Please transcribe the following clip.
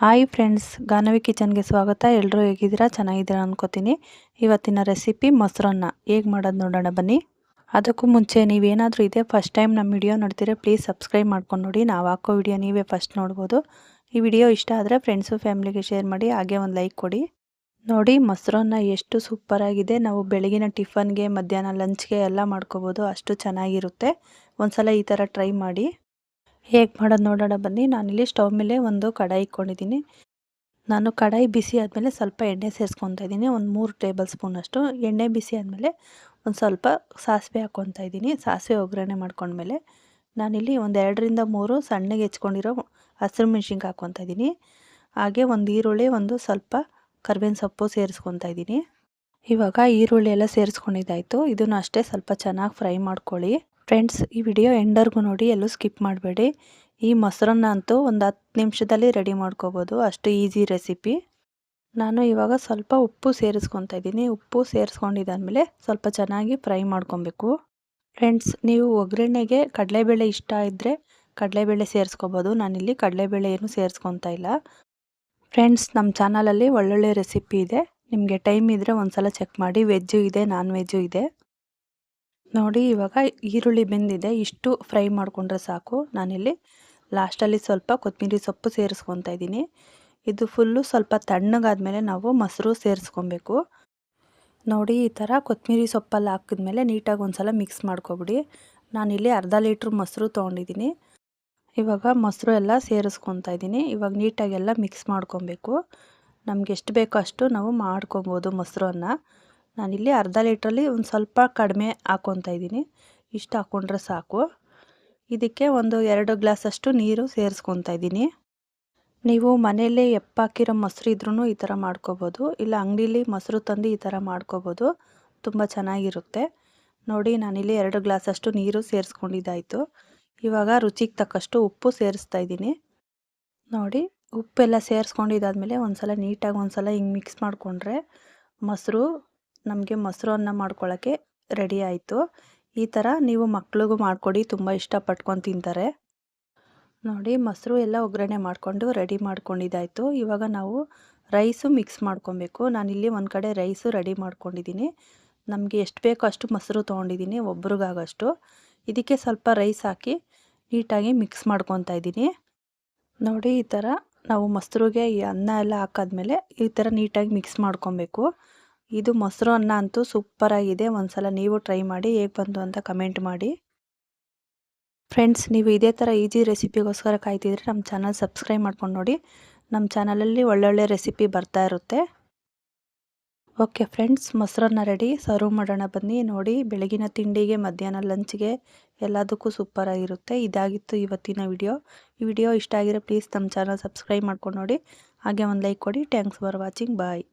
Hi friends Ganavi ಕಿಚನ್ಗೆ ಸ್ವಾಗತ. ಎಲ್ಲರೂ ಹೇಗಿದ್ದೀರಾ? ಚೆನ್ನಾಗಿದ್ದೀರಾ ಅನ್ಕೋತೀನಿ. ಇವತ್ತಿನ ರೆಸಿಪಿ ಮೊಸರನ್ನ. ಹೇಗೆ ಮಾಡೋದು ನೋಡೋಣ ಬನ್ನಿ. ಅದಕ್ಕೂ ಮುಂಚೆ ನೀವೇನಾದರೂ ಇದೆ ಫಸ್ಟ್ ಟೈಮ್ ನಮ್ಮ ವಿಡಿಯೋ ನೋಡ್ತೀರಾ ಪ್ಲೀಸ್ ಸಬ್ಸ್ಕ್ರೈಬ್ ಮಾಡ್ಕೊಂಡು ನೋಡಿ. ನಾವು ಹಾಕೋ ವಿಡಿಯೋ ನೀವೇ ಫಸ್ಟ್ ನೋಡ್ಬೋದು. ಈ ವಿಡಿಯೋ ಇಷ್ಟ ಆದರೆ ಫ್ರೆಂಡ್ಸು ಫ್ಯಾಮಿಲಿಗೆ ಶೇರ್ ಮಾಡಿ, ಹಾಗೆ ಒಂದು ಲೈಕ್ ಕೊಡಿ. ನೋಡಿ, ಮೊಸರನ್ನ ಎಷ್ಟು ಸೂಪರಾಗಿದೆ ನಾವು ಬೆಳಗಿನ ಟಿಫನ್ಗೆ, ಮಧ್ಯಾಹ್ನ ಲಂಚ್ಗೆ ಎಲ್ಲ ಮಾಡ್ಕೋಬೋದು. ಅಷ್ಟು ಚೆನ್ನಾಗಿರುತ್ತೆ. ಒಂದು ಸಲ ಈ ಥರ ಟ್ರೈ ಮಾಡಿ. ಹೇಗೆ ಮಾಡೋದು ನೋಡೋಣ ಬನ್ನಿ. ನಾನಿಲ್ಲಿ ಸ್ಟವ್ ಮೇಲೆ ಒಂದು ಕಡಾಯಿ ಇಟ್ಕೊಂಡಿದ್ದೀನಿ. ನಾನು ಕಡಾಯಿ ಬಿಸಿ ಆದಮೇಲೆ ಸ್ವಲ್ಪ ಎಣ್ಣೆ ಸೇರಿಸ್ಕೊತಾ ಇದ್ದೀನಿ. ಒಂದು ಮೂರು ಟೇಬಲ್ ಸ್ಪೂನ್ ಅಷ್ಟು. ಎಣ್ಣೆ ಬಿಸಿ ಆದಮೇಲೆ ಒಂದು ಸ್ವಲ್ಪ ಸಾಸಿವೆ ಹಾಕ್ಕೊತಾ ಇದ್ದೀನಿ. ಸಾಸಿವೆ ಒಗ್ಗರಣೆ ಮಾಡ್ಕೊಂಡ್ಮೇಲೆ ನಾನಿಲ್ಲಿ ಒಂದು ಎರಡರಿಂದ ಮೂರು ಸಣ್ಣಗೆ ಹೆಚ್ಕೊಂಡಿರೋ ಹಸಿರು ಮೆಣ್ಸಿನ್ಕಾಯಿ ಹಾಕ್ಕೊತಾ ಇದ್ದೀನಿ. ಹಾಗೆ ಒಂದು ಈರುಳ್ಳಿ, ಒಂದು ಸ್ವಲ್ಪ ಕರ್ಬೇವಿನ ಸೊಪ್ಪು ಸೇರಿಸ್ಕೊತಾ ಇದ್ದೀನಿ. ಇವಾಗ ಈರುಳ್ಳಿ ಎಲ್ಲ ಸೇರಿಸ್ಕೊಂಡಿದ್ದಾಯಿತು. ಇದನ್ನು ಅಷ್ಟೇ ಸ್ವಲ್ಪ ಚೆನ್ನಾಗಿ ಫ್ರೈ ಮಾಡ್ಕೊಳ್ಳಿ. ಫ್ರೆಂಡ್ಸ್ ಈ ವಿಡಿಯೋ ಎಂಡರ್ಗೂ ನೋಡಿ, ಎಲ್ಲೂ ಸ್ಕಿಪ್ ಮಾಡಬೇಡಿ. ಈ ಮೊಸರನ್ನ ಅಂತೂ ಒಂದು ಹತ್ತು ನಿಮಿಷದಲ್ಲಿ ರೆಡಿ ಮಾಡ್ಕೋಬೋದು. ಅಷ್ಟು ಈಸಿ ರೆಸಿಪಿ ನಾನು ಇವಾಗ ಸ್ವಲ್ಪ ಉಪ್ಪು ಸೇರಿಸ್ಕೊತಾ ಇದ್ದೀನಿ. ಉಪ್ಪು ಸೇರಿಸ್ಕೊಂಡಿದ್ದಾದಮೇಲೆ ಸ್ವಲ್ಪ ಚೆನ್ನಾಗಿ ಫ್ರೈ ಮಾಡ್ಕೊಬೇಕು. ಫ್ರೆಂಡ್ಸ್ ನೀವು ಒಗ್ಗರಣೆಗೆ ಕಡಲೆಬೇಳೆ ಇಷ್ಟ ಇದ್ದರೆ ಕಡಲೆಬೇಳೆ ಸೇರಿಸ್ಕೋಬೋದು. ನಾನಿಲ್ಲಿ ಕಡಲೆಬೇಳೆ ಏನು ಸೇರಿಸ್ಕೊತಾ ಇಲ್ಲ. ಫ್ರೆಂಡ್ಸ್ ನಮ್ಮ ಚಾನಲಲ್ಲಿ ಒಳ್ಳೊಳ್ಳೆ ರೆಸಿಪಿ ಇದೆ. ನಿಮಗೆ ಟೈಮ್ ಇದ್ದರೆ ಒಂದು ಸಲ ಚೆಕ್ ಮಾಡಿ. ವೆಜ್ಜು ಇದೆ ನಾನ್ ವೆಜ್ಜು ಇದೆ. ನೋಡಿ, ಇವಾಗ ಈರುಳ್ಳಿ ಬೆಂದಿದೆ. ಇಷ್ಟು ಫ್ರೈ ಮಾಡಿಕೊಂಡ್ರೆ ಸಾಕು. ನಾನಿಲ್ಲಿ ಲಾಸ್ಟಲ್ಲಿ ಸ್ವಲ್ಪ ಕೊತ್ತಂಬರಿ ಸೊಪ್ಪು ಸೇರಿಸ್ಕೊತಾ ಇದ್ದೀನಿ. ಇದು ಫುಲ್ಲು ಸ್ವಲ್ಪ ತಣ್ಣಗಾದಮೇಲೆ ನಾವು ಮೊಸರು ಸೇರಿಸ್ಕೊಬೇಕು. ನೋಡಿ, ಈ ಥರ ಕೊತ್ತಂಬರಿ ಸೊಪ್ಪಲ್ಲಿ ಹಾಕಿದ್ಮೇಲೆ ನೀಟಾಗಿ ಒಂದು ಸಲ ಮಿಕ್ಸ್ ಮಾಡ್ಕೊಬಿಡಿ. ನಾನಿಲ್ಲಿ ಅರ್ಧ ಲೀಟ್ರ್ ಮೊಸರು ತೊಗೊಂಡಿದ್ದೀನಿ. ಇವಾಗ ಮೊಸರು ಎಲ್ಲ ಸೇರಿಸ್ಕೊತಾ ಇದ್ದೀನಿ. ಇವಾಗ ನೀಟಾಗೆಲ್ಲ ಮಿಕ್ಸ್ ಮಾಡ್ಕೊಬೇಕು. ನಮ್ಗೆ ಎಷ್ಟು ಬೇಕೋ ಅಷ್ಟು ನಾವು ಮಾಡ್ಕೊಬೋದು ಮೊಸರನ್ನ. ನಾನಿಲ್ಲಿ ಅರ್ಧ ಲೀಟ್ರಲ್ಲಿ ಒಂದು ಸ್ವಲ್ಪ ಕಡಿಮೆ ಹಾಕ್ಕೊತಾ ಇದ್ದೀನಿ. ಇಷ್ಟು ಹಾಕ್ಕೊಂಡ್ರೆ ಸಾಕು. ಇದಕ್ಕೆ ಒಂದು ಎರಡು ಗ್ಲಾಸಷ್ಟು ನೀರು ಸೇರಿಸ್ಕೊತಾ ಇದ್ದೀನಿ. ನೀವು ಮನೆಯಲ್ಲೇ ಎಪ್ಪಾಕಿರೋ ಮೊಸರು ಇದ್ರೂ ಈ ಥರ ಮಾಡ್ಕೋಬೋದು. ಇಲ್ಲ ಅಂಗಡೀಲಿ ಮೊಸರು ತಂದು ಈ ಥರ ಮಾಡ್ಕೋಬೋದು. ತುಂಬ ಚೆನ್ನಾಗಿರುತ್ತೆ. ನೋಡಿ, ನಾನಿಲ್ಲಿ ಎರಡು ಗ್ಲಾಸಷ್ಟು ನೀರು ಸೇರಿಸ್ಕೊಂಡಿದ್ದಾಯಿತು. ಇವಾಗ ರುಚಿಗೆ ತಕ್ಕಷ್ಟು ಉಪ್ಪು ಸೇರಿಸ್ತಾ ಇದ್ದೀನಿ. ನೋಡಿ, ಉಪ್ಪೆಲ್ಲ ಸೇರಿಸ್ಕೊಂಡಿದ್ದಾದಮೇಲೆ ಒಂದು ಸಲ ನೀಟಾಗಿ ಒಂದು ಸಲ ಹಿಂಗೆ ಮಿಕ್ಸ್ ಮಾಡಿಕೊಂಡ್ರೆ ಮೊಸರು ನಮಗೆ ಮೊಸರು ಅನ್ನ ಮಾಡ್ಕೊಳ್ಳೋಕ್ಕೆ ರೆಡಿ ಆಯಿತು. ಈ ಥರ ನೀವು ಮಕ್ಳಿಗೂ ಮಾಡಿಕೊಡಿ, ತುಂಬ ಇಷ್ಟಪಟ್ಕೊಂಡು ತಿಂತಾರೆ. ನೋಡಿ, ಮೊಸರು ಎಲ್ಲ ಒಗ್ಗರಣೆ ಮಾಡಿಕೊಂಡು ರೆಡಿ ಮಾಡ್ಕೊಂಡಿದ್ದಾಯಿತು. ಇವಾಗ ನಾವು ರೈಸು ಮಿಕ್ಸ್ ಮಾಡ್ಕೊಬೇಕು. ನಾನಿಲ್ಲಿ ಒಂದು ಕಡೆ ರೈಸು ರೆಡಿ ಮಾಡ್ಕೊಂಡಿದ್ದೀನಿ ನಮಗೆ ಎಷ್ಟು ಬೇಕೋ ಅಷ್ಟು ಮೊಸರು ತೊಗೊಂಡಿದ್ದೀನಿ ಒಬ್ರಿಗಾಗಷ್ಟು. ಇದಕ್ಕೆ ಸ್ವಲ್ಪ ರೈಸ್ ಹಾಕಿ ನೀಟಾಗಿ ಮಿಕ್ಸ್ ಮಾಡ್ಕೊತಾ ಇದ್ದೀನಿ. ನೋಡಿ, ಈ ಥರ ನಾವು ಮೊಸರುಗೆ ಈ ಅನ್ನ ಎಲ್ಲ ಹಾಕಾದ್ಮೇಲೆ ಈ ಥರ ನೀಟಾಗಿ ಮಿಕ್ಸ್ ಮಾಡ್ಕೊಬೇಕು. ಇದು ಮೊಸರು ಅನ್ನ ಅಂತೂ ಸೂಪರಾಗಿದೆ ಒಂದು ಸಲ ನೀವು ಟ್ರೈ ಮಾಡಿ ಹೇಗೆ ಬಂತು ಅಂತ ಕಮೆಂಟ್ ಮಾಡಿ. ಫ್ರೆಂಡ್ಸ್ ನೀವು ಇದೇ ಥರ ಈಜಿ ರೆಸಿಪಿಗೋಸ್ಕರ ಕಾಯ್ತಿದ್ರೆ ನಮ್ಮ ಚಾನಲ್ ಸಬ್ಸ್ಕ್ರೈಬ್ ಮಾಡ್ಕೊಂಡು ನೋಡಿ. ನಮ್ಮ ಚಾನಲಲ್ಲಿ ಒಳ್ಳೊಳ್ಳೆ ರೆಸಿಪಿ ಬರ್ತಾ ಇರುತ್ತೆ. ಓಕೆ ಫ್ರೆಂಡ್ಸ್ ಮೊಸರನ್ನ ರೆಡಿ ಸರ್ವ್ ಮಾಡೋಣ ಬನ್ನಿ. ನೋಡಿ, ಬೆಳಗಿನ ತಿಂಡಿಗೆ, ಮಧ್ಯಾಹ್ನ ಲಂಚ್ಗೆ ಎಲ್ಲದಕ್ಕೂ ಸೂಪರಾಗಿರುತ್ತೆ ಇದಾಗಿತ್ತು ಇವತ್ತಿನ ವಿಡಿಯೋ ಈ ವಿಡಿಯೋ ಇಷ್ಟ ಆಗಿರೋ ಪ್ಲೀಸ್ ನಮ್ಮ ಚಾನಲ್ ಸಬ್ಸ್ಕ್ರೈಬ್ ಮಾಡ್ಕೊಂಡು ನೋಡಿ. ಹಾಗೆ ಒಂದು ಲೈಕ್ ಕೊಡಿ. Thanks for watching bye